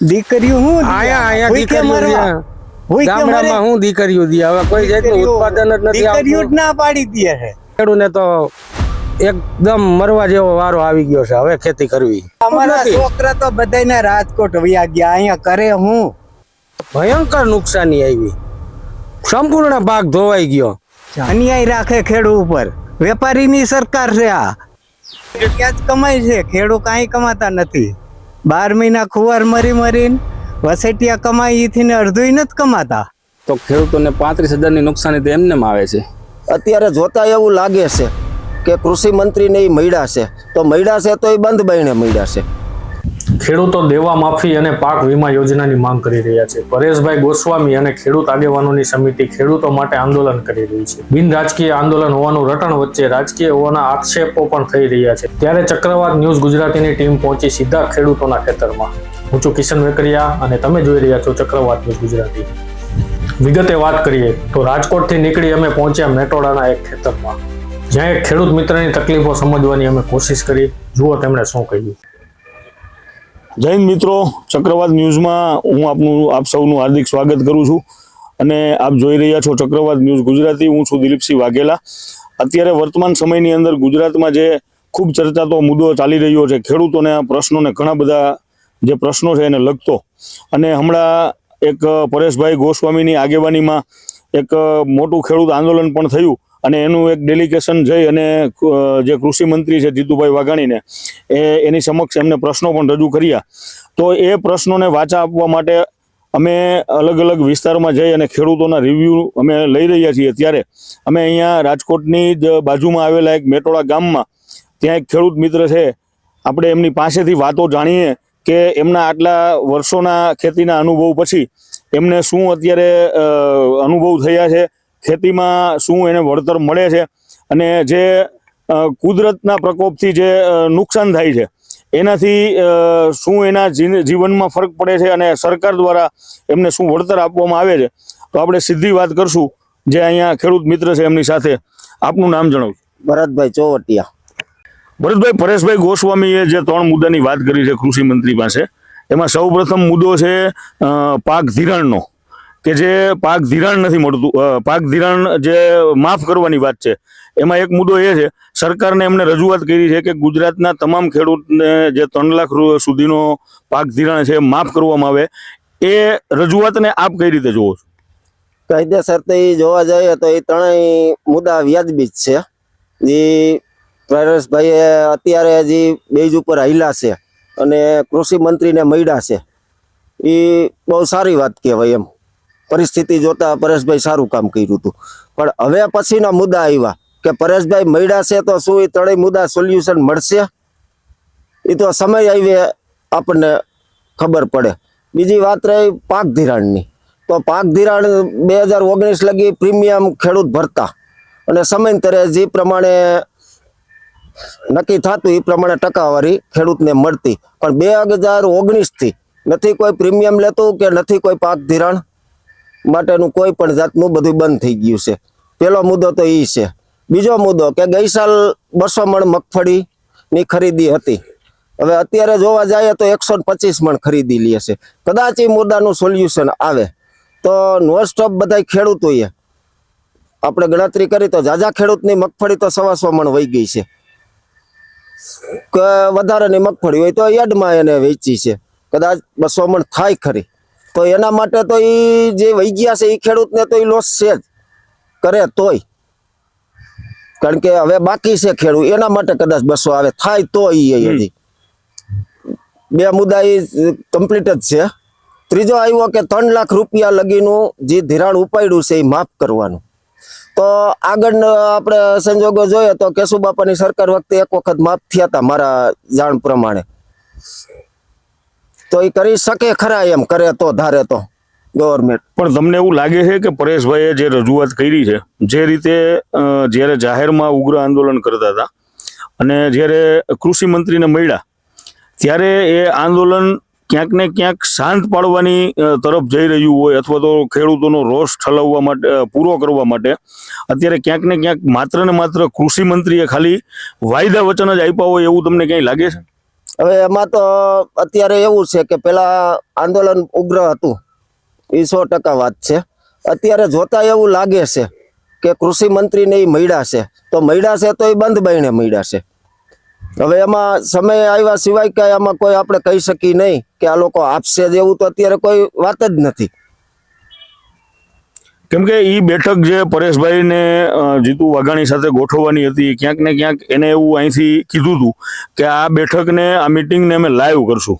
દીકરીઓ હું આયા આયા દીકરીઓ? ગામડામાં હું દીકરીઓ દી? હવે કોઈ જાતનું ઉત્પાદન જ નથી દીકરીઓ જ ના પાડી દે છે ખેડૂને તો એકદમ મરવા જેવો વારો આવી ગયો છે. હવે ખેતી કરવી. અમારા છોકરા તો બધાને રાજકોટ વયા ગયા. અહીંયા કરે હું. ભયંકર નુકસાની આવી. સંપૂર્ણ ભાગ ધોવાઈ ગયો. અન્યાય રાખે ખેડૂ ઉપર. વેપારીની સરકાર છે આ. ક્યાં જ કમાય છે? ખેડૂત કાંઈ કમાતા નથી. બાર મહિના ખુવાર મરી મરીને વસેટિયા કમાઈ એથી ને અડધું નથી કમાતા. તો ખેડૂતોને પાંત્રીસ હજારની નુકસાની તો એમને આવે છે. અત્યારે જોતા એવું લાગે છે કે કૃષિ મંત્રીને એ મળ્યા છે. તો મળ્યા છે તો એ બંધ બહેણે મળ્યા છે. ખેડૂતો દેવા માફી અને પાક વીમા યોજનાની માંગ કરી રહ્યા છે. પરેશભાઈ ગોસ્વામી અને ખેડૂત આગેવાનોની સમિતિ ખેડૂતો માટે આંદોલન કરી રહી છે. બિન રાજકીય આંદોલન હોવાનું રટણ વચ્ચે રાજકીય હોવાના આક્ષેપો પણ થઈ રહ્યા છે. ત્યારે ચક્રવાત ન્યૂઝ ગુજરાતીની ટીમ પહોંચી સીધા ખેડૂતોના ખેતરમાં. હું છું કિશન વેકરિયા અને તમે જોઈ રહ્યા છો ચક્રવાત ન્યૂઝ ગુજરાતી. વિગતે વાત કરીએ તો રાજકોટથી નીકળી અમે પહોંચ્યા મેટોડાના એક ખેતરમાં. જ્યાં એક ખેડૂત મિત્રની તકલીફો સમજવાની અમે કોશિશ કરી. જુઓ તેમણે શું કહ્યું. હિન્દ મિત્રો, ચક્રવાત ન્યૂઝમાં હું આપનું, આપ સૌનું હાર્દિક સ્વાગત કરું છું. અને આપ જોઈ રહ્યા છો ચક્રવાત ન્યૂઝ ગુજરાતી, હું છું દિલીપસિંહ વાઘેલા. અત્યારે વર્તમાન સમયની અંદર ગુજરાતમાં જે ખૂબ ચર્ચાતો મુદ્દો ચાલી રહ્યો છે, ખેડૂતોને આ પ્રશ્નોને ઘણા બધા જે પ્રશ્નો છે એને લગતો. અને હમણાં એક પરેશભાઈ ગોસ્વામીની આગેવાનીમાં એક મોટું ખેડૂત આંદોલન પણ થયું. અને એનું એક ડેલિગેશન જઈ અને જે કૃષિ મંત્રી છે જીતુભાઈ વાઘાણીને, એ એની સમક્ષ એમને પ્રશ્નો પણ રજૂ કર્યા. તો એ પ્રશ્નોને વાચા આપવા માટે અમે અલગ અલગ વિસ્તારમાં જઈ અને ખેડૂતોના રિવ્યૂ અમે લઈ રહ્યા છીએ. ત્યારે અમે અહીંયા રાજકોટની જ બાજુમાં આવેલા એક મેટોડા ગામમાં ત્યાં એક ખેડૂત મિત્ર છે, આપણે એમની પાસેથી વાતો જાણીએ કે એમના આટલા વર્ષોના ખેતીના અનુભવ પછી એમને શું અત્યારે અનુભવ થયા છે ખેતીમાં શું એને વળતર મળે છે અને જે કુદરતના પ્રકોપથી જે નુકસાન થાય છે એનાથી શું એના જીવનમાં ફરક પડે છે અને સરકાર દ્વારા એમને શું વળતર આપવામાં આવે છે તો આપણે સીધી વાત કરશું. જે અહીંયા ખેડૂત મિત્ર છે એમની સાથે. આપનું નામ જણાવું ભરતભાઈ ચોવટિયા. ભરતભાઈ પરેશભાઈ ગોસ્વામીએ જે ત્રણ મુદ્દાની વાત કરી છે કૃષિ મંત્રી પાસે એમાં સૌપ્રથમ મુદ્દો છે પાક ધિરાણનો. કે જે પાક ધિરાણ નથી મળતું પાક ધિરાણ જે માફ કરવાની વાત છે, એમાં એક મુદ્દો એ છે, સરકારને એમને રજૂઆત કરી છે કે ગુજરાતના તમામ ખેડૂતને જે ત્રણ લાખ સુધીનો પાક ધિરાણ છે માફ કરવામાં આવે, એ રજૂઆતને આપ કઈ રીતે જુઓ છો? કાયદેસર તો જોવા જઈએ તો એ ત્રણેય મુદ્દા વ્યાજબી જ છે. એ પરેશભાઈએ અત્યારે હજી બેજ ઉપર હાલ્યા છે અને કૃષિ મંત્રીને મળ્યા છે. એ બહુ સારી વાત કહેવાય એમ. પરિસ્થિતિ જોતા પરેશભાઈ સારું કામ કર્યું હતું. પણ હવે પછીના મુદ્દા આવ્યા કે પરેશભાઈ મળ્યા છે તો શું એ ત્રણેય મુદ્દા સોલ્યુશન મળશે? એ તો સમય આવે આપણને ખબર પડે. બીજી વાત રહી પાક ધિરાણની. તો પાક ધિરાણ બે હજાર ઓગણીસ લગી પ્રીમિયમ ખેડૂત ભરતા. અને સમયાંતરે જે પ્રમાણે નક્કી થતું એ પ્રમાણે ટકાવારી ખેડૂતને મળતી. પણ બે હજાર ઓગણીસથી નથી કોઈ પ્રીમિયમ લેતું કે નથી કોઈ પાક ધિરાણ? માટેનું કોઈ પણ જાતનું બધું બંધ થઈ ગયું છે. પહેલો મુદ્દો તો એ છે. બીજો મુદ્દો કે ગઈ સાલ બસો મણ મગફળીની ખરીદી હતી. હવે અત્યારે જોવા જઈએ તો એકસો પચીસ મણ ખરીદી લે છે. કદાચ એ મુદ્દાનું સોલ્યુશન આવે. તો નોન સ્ટોપ બધા ખેડૂતોએ. આપણે ગણતરી કરી તો જાજા ખેડૂતની મગફળી તો સવાસો મણ વહી ગઈ છે. વધારાની મગફળી હોય તો યાર્ડમાં એને વેચી છે. કદાચ બસો મણ થાય ખરી. તો એના માટે તો એ જે વહી ગયા છે એ ખેડૂતને તો એ લોસ છે જ. કરે તોય. કારણ કે હવે બાકી છે ખેડૂત. એના માટે કદાચ બસો આવે. થાય તો એ હજી. બે મુદ્દા એ કમ્પ્લીટ જ છે. ત્રીજો આવ્યો કે ત્રણ લાખ રૂપિયા લગીનું જે ધિરાણ ઉપાડ્યું છે એ માફ કરવાનું. તો આગળ આપણે સંજોગો જોઈએ તો કેશુબાપાની સરકાર વખતે એક વખત માફ થયા હતા મારા જાણ પ્રમાણે. તો એ કરી શકે ખરા એમ, કરે તો, ધારે તો. ગવર્મેન્ટ પણ તમને એવું લાગે છે કે પરેશભાઈએ જે રજૂઆત કરી છે, જે રીતે જ્યારે જાહેરમાં ઉગ્ર આંદોલન કરતા હતા અને જ્યારે કૃષિ મંત્રીને મળ્યા, ત્યારે એ આંદોલન ક્યાંક ને ક્યાંક શાંત પાડવાની તરફ જઈ રહ્યું હોય અથવા તો ખેડૂતોનો રોષ ઠલવવા માટે પૂરો કરવા માટે, અત્યારે ક્યાંક ને ક્યાંક માત્ર ને માત્ર કૃષિ મંત્રીએ ખાલી વાયદા વચન જ આપ્યા હોય એવું તમને ક્યાંય લાગે છે? હવે એમાં તો અત્યારે એવું છે કે પેલા આંદોલન ઉગ્ર હતું. એ સો ટકા વાત છે. અત્યારે જોતા એવું લાગે છે કે કૃષિ મંત્રીને એ મળ્યા છે. તો મળ્યા છે તો એ બંધ બાઈને મળ્યા છે. હવે એમાં સમય આવ્યા સિવાય કે એમાં કોઈ આપણે કહી શકીએ નહીં કે આ લોકો આપશે જ એવું તો અત્યારે કોઈ વાત જ નથી. કેમ કે એ બેઠક જે પરેશભાઈને જીતુ વાઘાણી સાથે ગોઠવવાની હતી, ક્યાંક ને ક્યાંક એને એવું અહીંથી કીધું હતું કે આ બેઠકને, આ મિટિંગને અમે લાઈવ કરશું.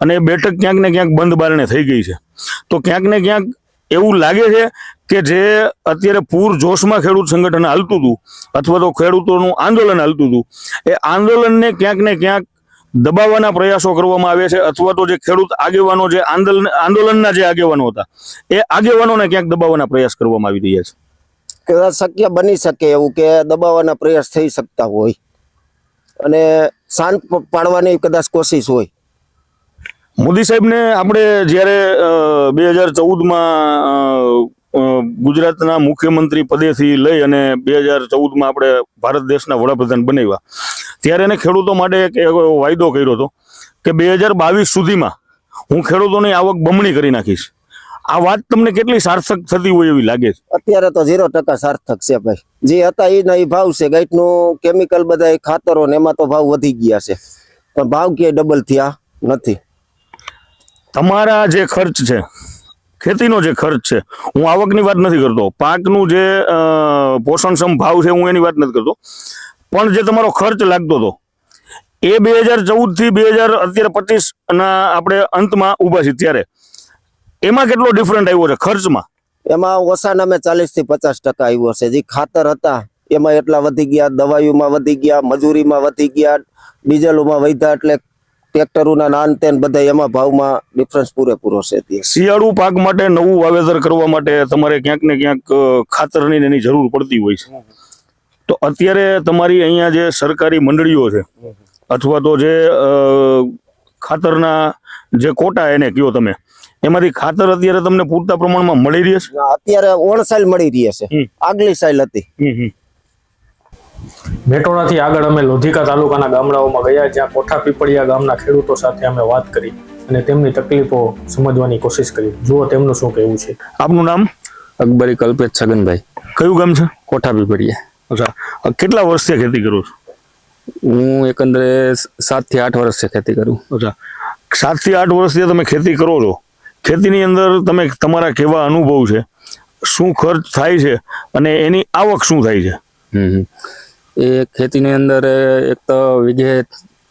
અને એ બેઠક ક્યાંક ને ક્યાંક બંધ બારણે થઈ ગઈ છે. તો ક્યાંક ને ક્યાંક એવું લાગે છે કે જે અત્યારે પૂર જોશમાં ખેડૂત સંગઠન હાલતું હતું, અથવા તો ખેડૂતોનું આંદોલન હાલતું હતું, એ આંદોલનને ક્યાંક ને ક્યાંક દબાવવાના પ્રયાસો કરવામાં આવે છે અથવા તો જે ખેડૂત આગેવાનો જે આંદોલન આંદોલનના જે આગેવાનો હતા એ આગેવાનોને ક્યાંક દબાવવાના પ્રયાસ કરવામાં આવી રહ્યા છે? કદાચ શક્ય બની શકે એવું કે દબાવવાના પ્રયાસ થઈ શકતા હોય અને શાંત પાડવાની કદાચ કોશિશ હોય. મોદી સાહેબને આપણે જ્યારે બે હજાર ચૌદમાં ગુજરાતના મુખ્યમંત્રી પદેથી લઈ અને બે હજાર ચૌદમાં આપણે ભારત દેશના વડાપ્રધાન બનાવ્યા ત્યારે એને ખેડૂતો માટે એક વાયદો કર્યો હતો કે બે હજાર બાવીસ સુધીમાં હું ખેડૂતોની આવક બમણી કરી નાખીશ. આ વાત તમને કેટલી સાર્થક થતી હોય એવી લાગે છે? અત્યારે તો ઝીરો ટકા સાર્થક છે ભાઈ. જે હતા એના એ ભાવ છે ગાઈટનું કેમિકલ બધા ખાતરો ને એમાં તો ભાવ વધી ગયા છે. પણ ભાવ ક્યાંય ડબલ થયા નથી. તમારા જે ખર્ચ છે ખેતીનો જે ખર્ચ છે, હું આવકની વાત નથી કરતો. પાકનું જે પોષણક્ષમ ભાવ છે, હું એની વાત નથી કરતો. પણ જે તમારો ખર્ચ લાગતો હતો, એ બે હજાર ચૌદથી બે હજાર અત્યારે પચીસ ના આપણે અંતમાં ઊભા છીએ ત્યારે. એમાં કેટલો ડિફરન્ટ આવ્યો છે ખર્ચમાં? એમાં ઓછા મેં ચાલીસથી પચાસ ટકા આવ્યો છે. જે ખાતર હતા, એમાં એટલા વધી ગયા, દવાઈઓમાં વધી ગયા, મજૂરીમાં વધી ગયા, ડીઝલોમાં વધ્યા, એટલે ટ્રેક્ટરોના નાન તેન બધા એમાં ભાવમાં ડિફરન્સ પૂરેપૂરો છે શિયાળુ પાક માટે નવું વાવેતર કરવા માટે તમારે ક્યાંક ને ક્યાંક ખાતર ખાતરની એની જરૂર પડતી હોય છે. તો અત્યારે તમારી અહીંયા જે સરકારી મંડળીઓ છે અથવા તો જે ખાતરના જે કોટા એને કયો તમે એમાંથી ખાતર અત્યારે તમને પૂરતા પ્રમાણમાં મળી રહી છે? અત્યારે ઓણ સાલ મળી રહી છે. આગલી સાઇલ હતી. મેટોડાથી આગળ અમે લોધિકા તાલુકાના ગામડાઓમાં ગયા જ્યાં કોઠા પીપળિયા ગામના ખેડૂતો સાથે અમે વાત કરી અને તેમની તકલીફો સમજવાની કોશિશ કરી. જુઓ તેમનું શું કહેવું છે. આપનું નામ? અકબરી કલ્પેશ છગનભાઈ. કયું ગામ છે? કોઠા પીપળિયા. અચ્છા. કેટલા વર્ષથી ખેતી કરું છું? હું એકંદરે સાતથી આઠ વર્ષથી ખેતી કરું. અચ્છા. સાતથી આઠ વર્ષથી તમે ખેતી કરો છો. ખેતીની અંદર તમે તમારા કેવા અનુભવ છે? શું ખર્ચ થાય છે? અને એની આવક શું થાય છે? હમ હમ. એ ખેતીની અંદર એક તો વીઘે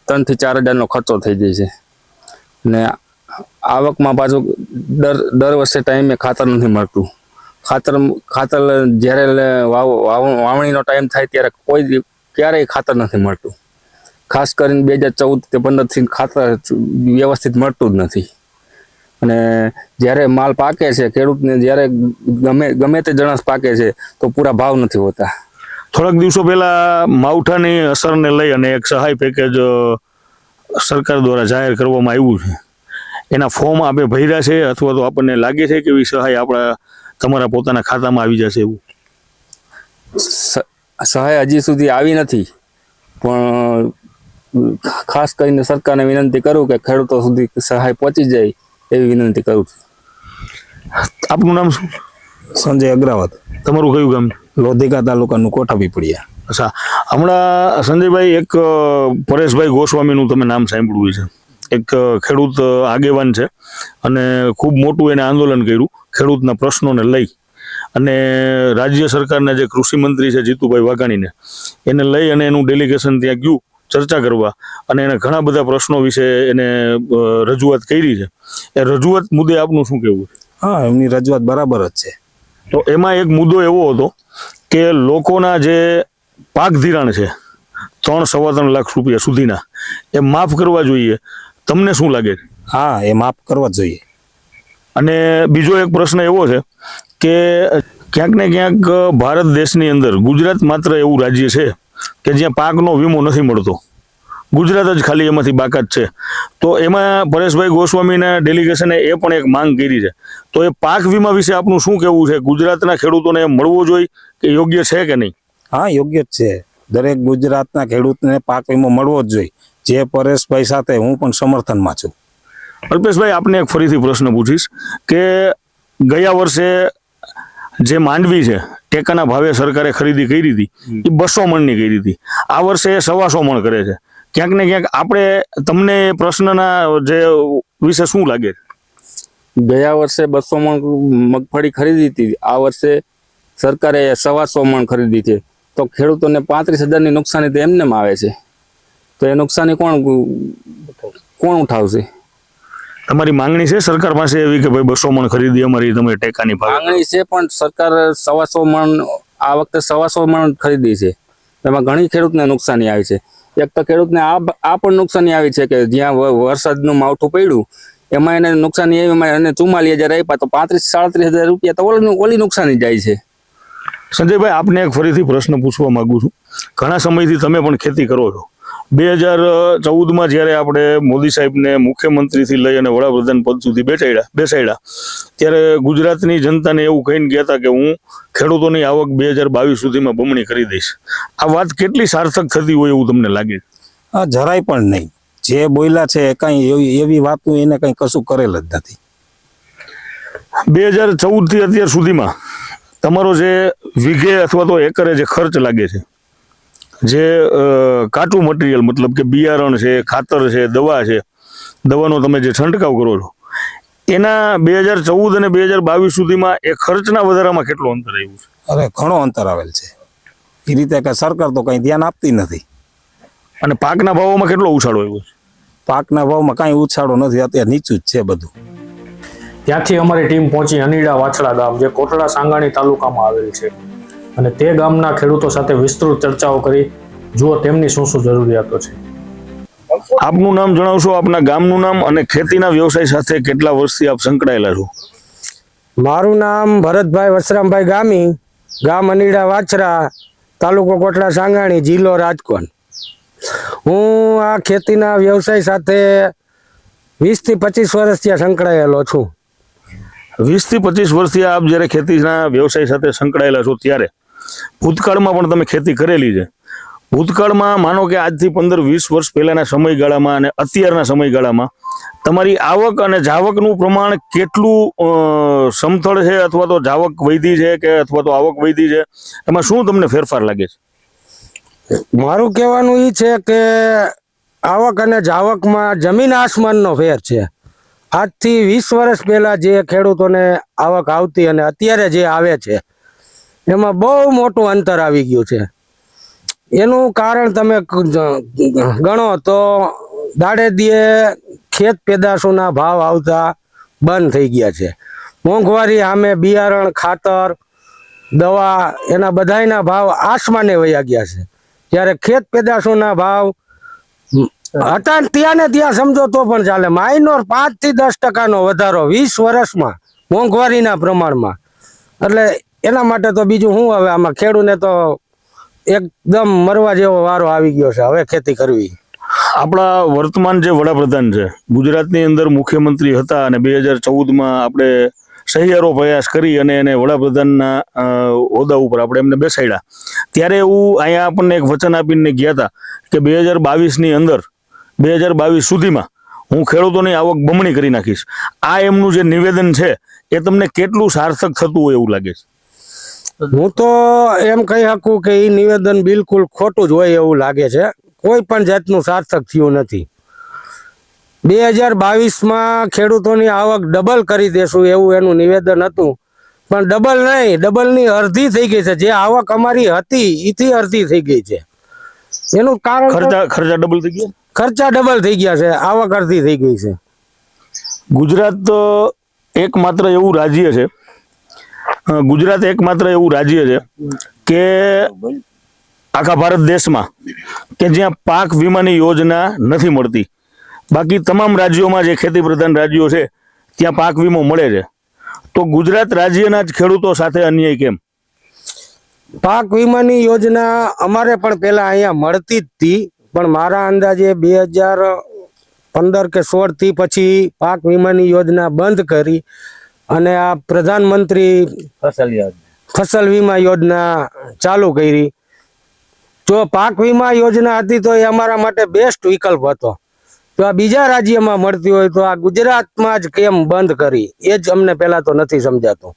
ત્રણથી ચાર હજારનો ખર્ચો થઈ જાય છે. ને આવકમાં પાછું દર દર વર્ષે ટાઈમે ખાતર નથી મળતું. ખાતર ખાતર જ્યારે વાવ, વાવ- વાવણીનો ટાઈમ થાય ત્યારે કોઈ ક્યારેય ખાતર નથી મળતું. ખાસ કરીને બે હજાર ચૌદ કે પંદરથી ખાતર વ્યવસ્થિત મળતું જ નથી. અને જ્યારે માલ પાકે છે, ખેડૂતને જ્યારે ગમે ગમે તે જણસ પાકે છે, તો પૂરા ભાવ નથી હોતા. થોડાક દિવસો પહેલા માવઠાની અસરને લઈ અને એક સહાય પેકેજ સરકાર દ્વારા જાહેર કરવામાં આવ્યું છે. એના ફોર્મ આપણે ભર્યા છે અથવા તો આપણને લાગે છે કે એવી સહાય આપણા તમારા પોતાના ખાતામાં આવી જશે એવું? સહાય હજી સુધી આવી નથી. પણ ખાસ કરીને સરકારને વિનંતી કરું કે ખેડૂતો સુધી સહાય પહોંચી જાય એવી વિનંતી કરું છું. આપનું નામ શું? સંજય અગ્રાવત તમારું કયું ગામ? લોધિકા તાલુકાનું કોઠા પીપળિયા. અચ્છા હમણાં સંજયભાઈ એક પરેશભાઈ ગોસ્વામીનું તમે નામ સાંભળ્યું છે. એક ખેડૂત આગેવાન છે અને ખૂબ મોટું એને આંદોલન કર્યું ખેડૂતના પ્રશ્નોને લઈ. અને રાજ્ય સરકારના જે કૃષિ મંત્રી છે જીતુભાઈ વાઘાણીને એને લઈ અને એનું ડેલિગેશન ત્યાં ગયું ચર્ચા કરવા અને એને ઘણા બધા પ્રશ્નો વિશે એને રજૂઆત કરી છે. એ રજૂઆત મુદ્દે આપનું શું કહેવું છે? હા એમની રજૂઆત બરાબર જ છે. તો એમાં એક મુદ્દો એવો હતો કે લોકોના જે પાક ધિરાણ છે ત્રણ સવા ત્રણ લાખ રૂપિયા સુધીના એ માફ કરવા જોઈએ. તમને શું લાગે? હા એ માફ કરવા જ જોઈએ. અને બીજો એક પ્રશ્ન એવો છે કે ક્યાંક ને ક્યાંક ભારત દેશની અંદર ગુજરાત માત્ર એવું રાજ્ય છે કે જ્યાં પાકનો વીમો નથી મળતો. ગુજરાત જ ખાલી એમાંથી બાકાત છે. તો એમાં પરેશભાઈ ગોસ્વામીના ડેલિગેશને એ પણ એક માંગ કરી છે. તો એ પાક વીમા વિશે આપનું શું કહેવું છે? ગુજરાતના ખેડૂતોને મળવો જોઈએ કે યોગ્ય છે કે નહીં? હા યોગ્ય જ છે. દરેક ગુજરાતના ખેડૂતને પાક વીમો મળવો જ જોઈએ. જે પરેશભાઈ સાથે હું પણ સમર્થનમાં છું. અલ્પેશભાઈ આપને એક ફરીથી પ્રશ્ન પૂછીશ કે ગયા વર્ષે જે માંડવી છે ટેકાના ભાવે સરકારે ખરીદી કરી હતી એ બસો મણની કરી હતી. આ વર્ષે એ સવાસો મણ કરે છે. ક્યાંક ને ક્યાંક આપણે તમને પ્રશ્નના જે વિશે શું લાગે? ગયા વર્ષે બસો મણ મગફળી ખરીદી હતી. આ વર્ષે સરકારે સવાસો મણ ખરીદી છે. તો ખેડૂતોને પાંત્રીસ હજારની નુકસાની તો એમને આવે છે. તો એ નુકસાની કોણ કોણ ઉઠાવશે? તમારી માંગણી છે સરકાર પાસે એવી કે ભાઈ બસો મણ ખરીદી અમારી તમે ટેકાની માંગણી છે પણ સરકાર સવાસો મણ આ વખતે સવાસો મણ ખરીદી છે. એમાં ઘણી ખેડૂતને નુકસાની આવી છે. એક તો ખેડૂતને આ આ પણ નુકસાની આવી છે કે જ્યાં વરસાદનું માવઠું પડ્યું, એમાં એને નુકસાની આવી એમાં એને ચુમ્માલીસ હજાર આપ્યા તો પાંત્રીસ, સાડત્રીસ હજાર રૂપિયા તો ઓલી ઓલી નુકસાની જાય છે. સંજયભાઈ, આપને એક ફરીથી પ્રશ્ન પૂછવા માંગુ છું. ઘણા સમયથી તમે પણ ખેતી કરો છો. બે હજાર ચૌદમાં જ્યારે આપણે મોદી સાહેબને મુખ્યમંત્રીથી લઈ અને વડાપ્રધાન પદ સુધી બેસાડ્યા બેસાડ્યા ત્યારે ગુજરાતની જનતાને એવું કહીને ગયા હતા કે હું ખેડૂતોની આવક બે હજાર બાવીસ સુધીમાં બમણી કરી દઈશ. આ વાત કેટલી સાર્થક થતી હોય એવું તમને લાગે? આ જરાય પણ નહીં. જે બોલ્યા છે એ કાંઈ એવી એવી વાત એને કંઈ કશું કરેલ જ નથી. બે હજાર ચૌદથી અત્યાર સુધીમાં તમારો જે વીઘે અથવા તો એકરે જે ખર્ચ લાગે છે જે કાટું કાચું મટીરિયલ મતલબ કે બિયારણ છે ખાતર છે દવા છે દવાનો તમે જે છંટકાવ કરો છો એના બે હજાર ચૌદ અને બે હજાર બાવીસ સુધીમાં એ ખર્ચના વધારામાં કેટલો અંતર આવ્યું છે? અરે ઘણો અંતર આવેલ છે. એ રીતે કે સરકાર તો કંઈ ધ્યાન આપતી નથી. અને પાકના ભાવોમાં કેટલો ઉછાળો આવ્યો છે? પાકના ભાવમાં કાંઈ ઉછાળો નથી અત્યારે નીચું જ છે બધું. ત્યાંથી અમારી ટીમ પહોંચી અનીડા વાછડા ગામ જે કોટડા સાંગાણી તાલુકામાં આવેલ છે. અને તે ગામના ખેડૂતો સાથે વિસ્તૃત ચર્ચાઓ કરી. જુઓ તેમની શું શું જરૂરિયાતો છે. આપનું નામ જણાવશો? આપના ગામનું નામ અને ખેતીના વ્યવસાય સાથે કેટલા વર્ષથી આપ સંકળાયેલા છો? મારું નામ ભરતભાઈ વસરામભાઈ ગામી ગામ અનીડા વાછરા તાલુકો કોટડા સાંગાણી જિલ્લો રાજકોટ. હું આ ખેતીના વ્યવસાય સાથે વીસથી પચીસ વર્ષ ત્યાં સંકળાયેલો છું. વીસથી પચીસ વર્ષથી આપ જ્યારે ખેતીના વ્યવસાય સાથે સંકળાયેલા છો ત્યારે? ભૂતકાળમાં પણ તમે ખેતી કરેલી છે. ભૂતકાળમાં માનો કે આજથી પંદર વીસ વર્ષ પહેલાના સમયગાળામાં અને અત્યારના સમયગાળામાં તમારી આવક અને જાવકનું પ્રમાણ કેટલું સમથળ છે અથવા તો જાવક વૈધી છે કે અથવા તો આવક વૈધી છે? એમાં શું તમને ફેરફાર લાગે છે? મારું કહેવાનું એ છે કે આવક અને જાવકમાં જમીન આસમાનનો ફેર છે. આજથી વીસ વર્ષ પહેલાં જે ખેડૂતોને આવક આવતી અને અત્યારે જે આવે છે એમાં બહુ મોટું અંતર આવી ગયું છે. એનું કારણ તમે ગણો તો દાડે દીએ ખેત પેદાશોના ભાવ આવતા બંધ થઈ ગયા છે. મોંઘવારી સામે બિયારણ, ખાતર, દવા એના બધાયના ભાવ આસમાને વયા ગયા છે. જ્યારે ખેત પેદાશોના ભાવ હતા ત્યાં ને ત્યાં સમજો તો પણ ચાલે. માઇનોર પાંચથી દસ ટકાનો વધારો વીસ વર્ષમાં મોંઘવારીના પ્રમાણમાં. એટલે એના માટે તો બીજું શું હવે આમાં ખેડૂને તો એકદમ મરવા જેવો વારો આવી ગયો છે હવે ખેતી કરવી. આપણા વર્તમાન જે વડાપ્રધાન છે, ગુજરાતની અંદર મુખ્યમંત્રી હતા અને બે હજાર ચૌદમાં આપણે સહિયારો પ્રયાસ કરી અને એને વડાપ્રધાનના હોદ્દા ઉપર આપણે એમને બેસાડ્યા. ત્યારે એવું અહીંયા આપણને એક વચન આપીને ગયા હતા કે બે હજાર બાવીસની અંદર, બે હજાર બાવીસ સુધીમાં હું ખેડૂતોની આવક બમણી કરી નાખીશ. આ એમનું જે નિવેદન છે, એ તમને કેટલું સાર્થક થતું હોય એવું લાગે છે? હું તો એમ કહી શકું કે એ નિવેદન બિલકુલ ખોટું જ હોય એવું લાગે છે. કોઈ પણ જાતનું સાર્થક થયું નથી. બે હજાર બાવીસમાં ખેડૂતોની આવક ડબલ કરી દેશું એવું એનું નિવેદન હતું. પણ ડબલ નહીં ડબલની અડધી થઈ ગઈ છે. જે આવક અમારી હતી એથી અડધી થઈ ગઈ છે. એનું કારણ ખર્ચા ખર્ચા ડબલ થઈ ગયા? ખર્ચા ડબલ થઈ ગયા છે. આવક અડધી થઈ ગઈ છે. ગુજરાત તો એકમાત્ર એવું રાજ્ય છે ગુજરાત એકમાત્ર એવું રાજ્ય છે કે આખા ભારત દેશમાં કે જ્યાં પાક વીમાની યોજના નથી મળતી. બાકી તમામ રાજ્યોમાં જે ખેતી પ્રધાન રાજ્યો છે ત્યાં પાક વીમો મળે છે. તો ગુજરાત રાજ્યના જ ખેડૂતો સાથે અન્યાય કેમ? પાક વીમાની યોજના અમારે પણ પેલા અહીંયા મળતી જ હતી પણ મારા અંદાજે બે હજાર પંદર કે સોળથી પછી પાક વીમાની યોજના બંધ કરી. અને આ પ્રધાનમંત્રી ફસલ ફસલ વીમા યોજના ચાલુ કરી. જો પાક વીમા યોજના હતી તો એ અમારા માટે બેસ્ટ વિકલ્પ હતો. તો આ બીજા રાજ્યમાં મળતી હોય તો આ ગુજરાતમાં જ કેમ બંધ કરી? એ જ અમને પહેલા તો નથી સમજાતું.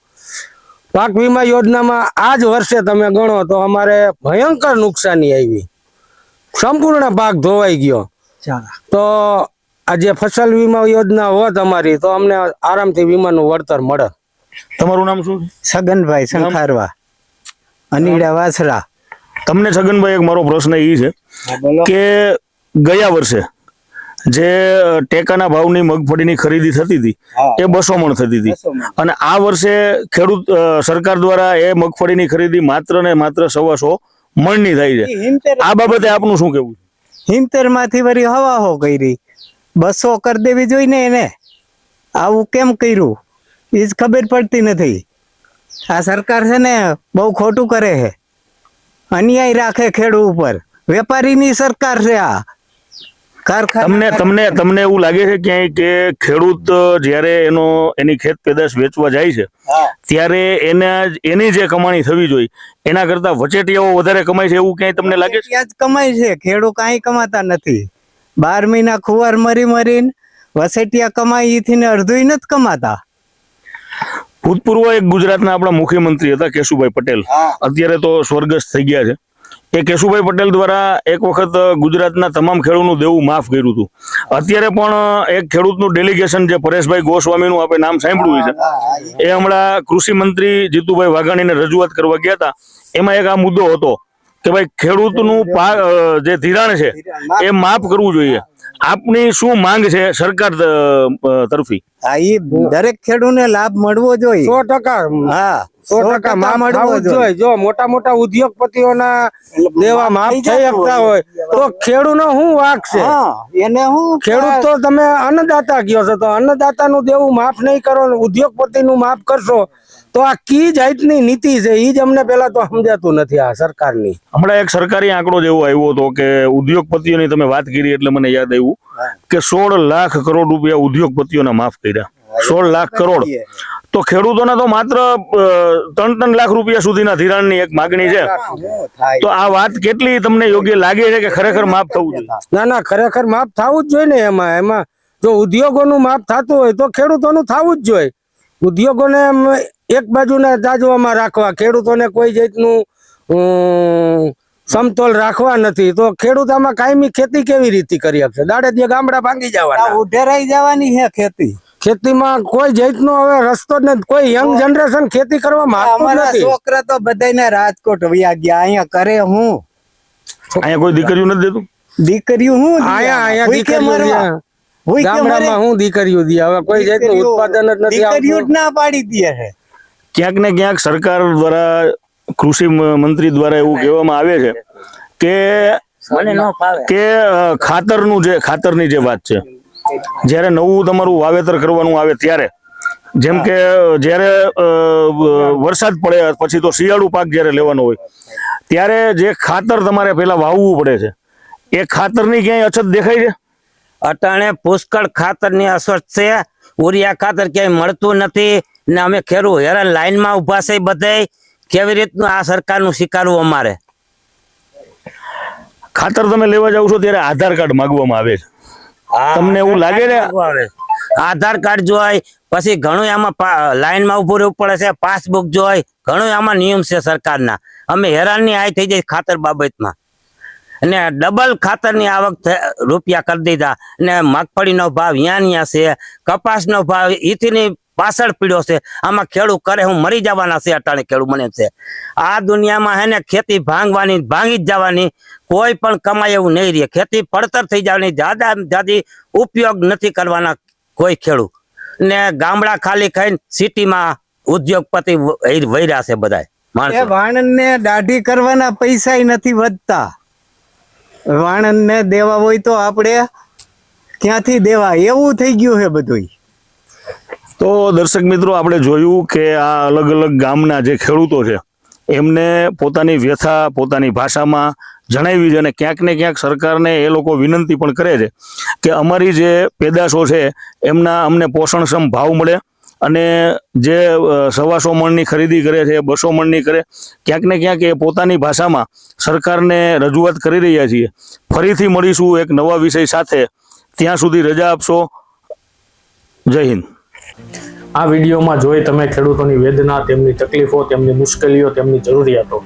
પાક વીમા યોજનામાં આ જ વર્ષે તમે ગણો તો અમારે ભયંકર નુકસાની આવી. સંપૂર્ણ પાક ધોવાઈ ગયો. તો આ જે ફસલ વીમા યોજના હોત અમારી તો અમને આરામથી વીમાનું વળતર મળે. તમારું નામ શું છગનભાઈ શંખારવા અનીડા વાસરા. તમને છગનભાઈ એક મારો પ્રશ્ન એ છે કે ગયા વર્ષે જે ટેકાના ભાવની મગફળીની ખરીદી થતી હતી એ બસો મણ થતી હતી. અને આ વર્ષે ખેડૂત સરકાર દ્વારા એ મગફળીની ખરીદી માત્ર ને માત્ર સવાસો મણની થાય છે. આ બાબતે આપનું શું કેવું હિમતેર હિંતેરમાંથી વળી હવા હો કરી. બસો કરી દેવી જોઈને એને. આવું કેમ કર્યું? એ જ ખબર પડતી નથી. આ સરકાર છે ને બહુ ખોટું કરે છે. અન્યાય રાખે ખેડૂત ઉપર. વેપારીની સરકાર છે આ. તમને તમને તમને એવું લાગે છે ક્યાંય કે ખેડૂત જ્યારે એનો એની ખેત પેદાશ વેચવા જાય છે ત્યારે એના એની જે કમાણી થવી જોઈએ એના કરતા વચેટિયાઓ વધારે કમાય છે એવું ક્યાંય તમને લાગે છે? કમાય છે. ખેડૂત કાંઈ કમાતા નથી. બાર મહિના ખુવાર મરી મરીને વસેટિયા કમાઈ થી ને અડધું નથી કમાતા. ભૂતપૂર્વ એક ગુજરાતના આપણા મુખ્યમંત્રી હતા કેશુભાઈ પટેલ. અત્યારે તો સ્વર્ગસ્થ થઈ ગયા છે. એ કેશુભાઈ પટેલ દ્વારા એક વખત ગુજરાતના તમામ ખેડૂતનું દેવું માફ કર્યું હતું. અત્યારે પણ એક ખેડૂતનું ડેલિગેશન જે પરેશભાઈ ગોસ્વામીનું આપણે નામ સાંભળ્યું છે. એ હમણાં કૃષિ મંત્રી જીતુભાઈ વાઘાણીને રજૂઆત કરવા ગયા હતા. એમાં એક આ મુદ્દો હતો. કે ભાઈ ખેડૂતનું પા જે ધિરાણ છે એ માફ કરવું જોઈએ. આપની શું માંગ છે સરકાર તરફી હા એ દરેક ખેડૂતને લાભ મળવો જોઈએ. સો ટકા હા સો ટકા મળવો જોઈએ. જો મોટા મોટા ઉદ્યોગપતિઓના દેવા માફ થઈ શકતા હોય. તો ખેડૂતનો શું વાક છે? એને હું ખેડૂત તો તમે અન્નદાતા કયો છો તો અન્નદાતાનું દેવું માફ નહીં કરો ઉદ્યોગપતિ ઉદ્યોગપતિનું માફ કરશો તો આ કી જાતની નીતિ છે એ જ અમને પેલા તો સમજાતું નથી આ સરકારની. હમણાં એક સરકારી આંકડો જેવો આવ્યો હતો કે ઉદ્યોગપતિઓની તમે વાત કરી એટલે મને યાદ આવ્યું કે સોળ લાખ કરોડ રૂપિયા ઉદ્યોગપતિઓને માફ કર્યા. સોળ લાખ કરોડ. તો ખેડૂતોને તો માત્ર ત્રણ ત્રણ લાખ રૂપિયા સુધીના ધિરાણની એક માગણી છે. તો આ વાત કેટલી તમને યોગ્ય લાગે છે કે ખરેખર માફ થવું જોઈએ? ના ના ખરેખર માફ થવું જ જોઈએ ને એમાં. એમાં જો ઉદ્યોગોનું માફ થતું હોય તો ખેડૂતોનું થવું જ જોઈએ. ઉદ્યોગોને એક બાજુના જાજવામાં રાખવા ખેડૂતોને કોઈ જાતનું સમતોલ રાખવા નથી. તો ખેડૂત આમાં કાયમી ખેતી કેવી રીતે કરી શકશે દાડે જે ગામડા ભાંગી જવાના. ઉઢેરાઈ જવાની છે ખેતી. ખેતીમાં કોઈ જાતનો હવે રસ્તો જ નથી. કોઈ યંગ જનરેશન ખેતી કરવા માંગતું નથી. છોકરા તો બધાને રાજકોટ વયા ગયા. અહીંયા કરે હું. અહીંયા કોઈ દીકરીઓ નથી દેતું? દીકરીઓ હું અહીંયા ભૂખે દીકરીઓ. ગામડામાં હું દીકરીઓ દે હવે કોઈ જાતનું ઉત્પાદન જ નથી દીકરીઓ ના પાડી દે છે. ક્યાંક ને ક્યાંક સરકાર દ્વારા કૃષિ મંત્રી દ્વારા એવું કહેવામાં આવે છે કે કે ખાતરનું જે ખાતરની જે વાત છે. જ્યારે નવું તમારું વાવેતર કરવાનું આવે ત્યારે. જેમ કે જ્યારે વરસાદ પડે પછી તો શિયાળુ પાક જ્યારે લેવાનો હોય ત્યારે જે ખાતર તમારે પેલા વાવવું પડે છે. એ ખાતરની ક્યાંય અછત દેખાય છે? અટાણે પુષ્કળ ખાતરની અસર છે. ઉરિયા ખાતર ક્યાંય મળતું નથી. ને અમે ખેરું હેરાન લાઈનમાં ઊભા છે બધે. કેવી રીતનું આ સરકારનું સ્વીકારવું અમારે? ખાતર તમે લેવા જાવ છો ત્યારે આધાર કાર્ડ માંગવામાં આવે છે. તમને એવું લાગે ને આધાર કાર્ડ જોય પછી ઘણું આમાં લાઈનમાં ઉભું રહેવું પડે છે પાસબુક જોય ઘણું આમાં નિયમ છે સરકારના. અમે હેરાનની આય થઈ જાય ખાતર બાબતમાં. અને ડબલ ખાતરની આવક રૂપિયા કરી દીધા. અને મગફળીનો ભાવ યા ન્યા છે કપાસનો ભાવ ઈથી પાછળ પીડ્યો છે. આમાં ખેડૂત કરે, હું મરી જવાના છે અટાણે ખેડૂત મને છે. આ દુનિયામાં હે ને ખેતી ભાંગવાની, ભાંગી જ જવાની કોઈ પણ કમાય એવું નહીં રહે. ખેતી પડતર થઈ જવાની જ્યાદા જ્યાદી ઉપયોગ નથી કરવાના કોઈ ખેડૂત. ને ગામડા ખાલી ખાઈને સિટીમાં ઉદ્યોગપતિ વૈર્યા છે બધા માણસો. વાણંદને દાઢી કરવાના પૈસા નથી વધતા. વાણંદને દેવા હોય તો આપણે ક્યાંથી દેવા? એવું થઈ ગયું છે બધું તો દર્શક મિત્રો, આપણે જોયું કે આ અલગ અલગ ગામના જે ખેડૂતો છે, એમને પોતાની વ્યથા, પોતાની ભાષામાં જણાવી છે અને ક્યાંક ને ક્યાંક સરકારને એ લોકો વિનંતી પણ કરે છે કે અમારી જે પેદાશો છે, એમના અમને પોષણક્ષમ ભાવ મળે અને જે સવાસો મણની ખરીદી કરે છે, બસો મણની કરે, ક્યાંક ને ક્યાંક એ પોતાની ભાષામાં સરકારને રજૂઆત કરી રહ્યા છીએ. ફરીથી મળીશું એક નવા વિષય સાથે. ત્યાં સુધી રજા આપશો. જય હિન્દ. આ વિડીયોમાં જોઈ તમે ખેડૂતોની વેદના, તેમની તકલીફો, તેમની મુશ્કેલીઓ, તેમની જરૂરિયાતો.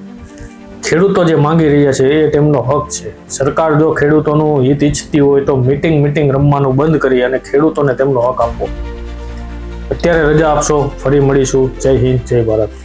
ખેડૂતો જે માંગી રહ્યા છે એ તેમનો હક છે. સરકાર જો ખેડૂતોનું હિત ઈચ્છતી હોય તો મીટિંગ મીટિંગ રમવાનું બંધ કરી અને ખેડૂતોને તેમનો હક આપવો. અત્યારે રજા આપશો. ફરી મળીશું. જય હિન્દ, જય ભારત.